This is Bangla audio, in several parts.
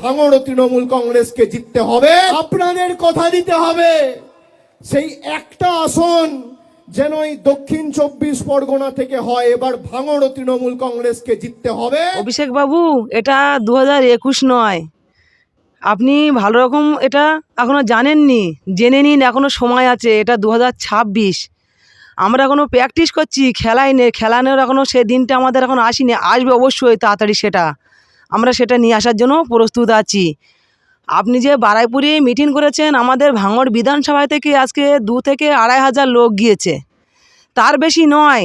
ভাঙড় তৃণমূল কংগ্রেসকে জিততে হবে। আপনাদের কথা দিতে হবে। সেই একটা আসন যেন এই দক্ষিণ চব্বিশ পরগনা থেকে হয় এবার ভাঙড় তৃণমূল কংগ্রেসকে জিততে হবে। অভিষেক বাবু এটা দু হাজার একুশ নয়। আপনি ভালো রকম এটা এখনও জানেননি জেনে নিন এখনও সময় আছে এটা দু হাজার ছাব্বিশ। আমরা এখনও প্র্যাকটিস করছি খেলাই নেই খেলানোর এখনও সে দিনটা আমাদের এখন আসেনি আসবে অবশ্যই তাড়াতাড়ি সেটা। আমরা সেটা নিয়ে আসার জন্য প্রস্তুত আছি। আপনি যে বারাইপুরে মিটিং করেছেন, আমাদের ভাঙড় বিধানসভায় থেকে আজকে দু থেকে আড়াই হাজার লোক গিয়েছে। তার বেশি নয়।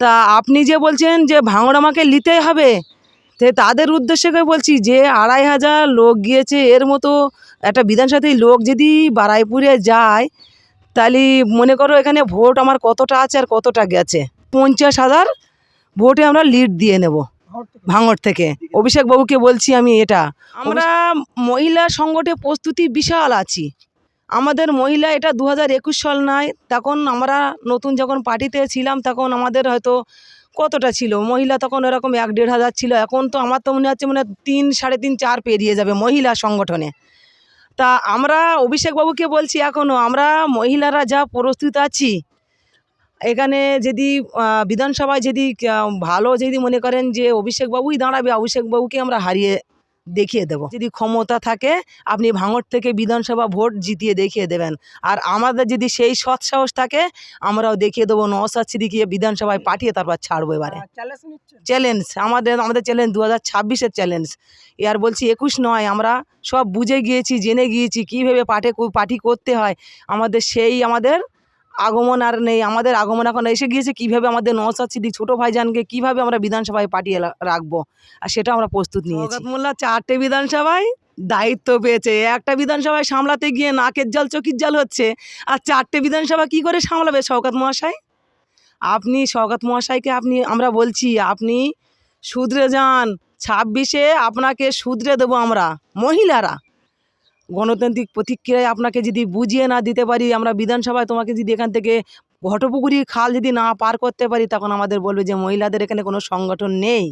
তা আপনি যে বলছেন যে ভাঙড় আমাকে নিতেই হবে, তে তাদের উদ্দেশ্যে করে বলছি যে আড়াই হাজার লোক গিয়েছে, এর মতো একটা বিধানসভাতে লোক যদি বারাইপুরে যায়, তাহলে মনে করো এখানে ভোট আমার কতটা আছে আর কতটা গেছে। পঞ্চাশ হাজার ভোটে আমরা লিড দিয়ে নেব। ভাঙড় থেকে? অভিষেক বাবুকে বলছি আমি এটা। আমরা মহিলা সংগঠে প্রস্তুতি বিশাল আছি। আমাদের মহিলা এটা দু হাজার একুশ সাল নয় তখন আমরা নতুন যখন পার্টিতে ছিলাম তখন আমাদের হয়তো কতটা ছিল? মহিলা তখন এরকম এক দেড় হাজার ছিল এখন তো আমার তো মনে হচ্ছে মানে তিন সাড়ে তিন চার পেরিয়ে যাবে মহিলা সংগঠনে। তা আমরা অভিষেকবাবুকে বলছি এখনও আমরা মহিলারা যা প্রস্তুত আছি এখানে যদি বিধানসভায় যদি ভালো যদি মনে করেন যে অভিষেকবাবুই দাঁড়াবে অভিষেকবাবুকে আমরা হারিয়ে দেখিয়ে দেব। যদি ক্ষমতা থাকে আপনি ভাঙড় থেকে বিধানসভা ভোট জিতিয়ে দেখিয়ে দেবেন। আর আমাদের যদি সেই সৎ সাহস থাকে আমরাও দেখিয়ে দেবো নওসাদ সিদ্দিকিয়ে বিধানসভায় পাঠিয়ে তারপর ছাড়বো এবারে। চ্যালেঞ্জ আমাদের আমাদের চ্যালেঞ্জ দু হাজার ছাব্বিশের চ্যালেঞ্জ এ আর বলছি একুশ নয় আমরা সব বুঝে গিয়েছি জেনে গিয়েছি কীভাবে পাঠে পার্টি করতে হয়। আমাদের সেই আমাদের আগমন আর নেই, আমাদের আগমন এখন এসে গিয়েছে, কীভাবে আমাদের নওসাদ সিদ্দিক ছোটো ভাইজানকে কীভাবে আমরা বিধানসভায় পাঠিয়ে রাখব? আর সেটা আমরা প্রস্তুত নিয়েছি। মোল্লা চারটে বিধানসভায় দায়িত্ব পেয়েছে, একটা বিধানসভায় সামলাতে গিয়ে নাকের জল চকির জল হচ্ছে, আর চারটে বিধানসভা কি করে সামলাবে শওকাত মহাশয়? আপনি শওকাত মহাশয়কে আপনি, আমরা বলছি, আপনি শুধরে যান, ছাব্বিশে আপনাকে শুধরে দেবো আমরা, মহিলারা। গণতান্ত্রিক প্রতিক্রিয়ায় আপনাকে যদি বুঝিয়ে না দিতে পারি, আমরা বিধানসভায় তোমাকে যদি এখান থেকে ঘটপুকুরি খাল যদি না পার করতে পারি, তখন আমাদের বলবে যে মহিলাদের এখানে কোনো সংগঠন নেই।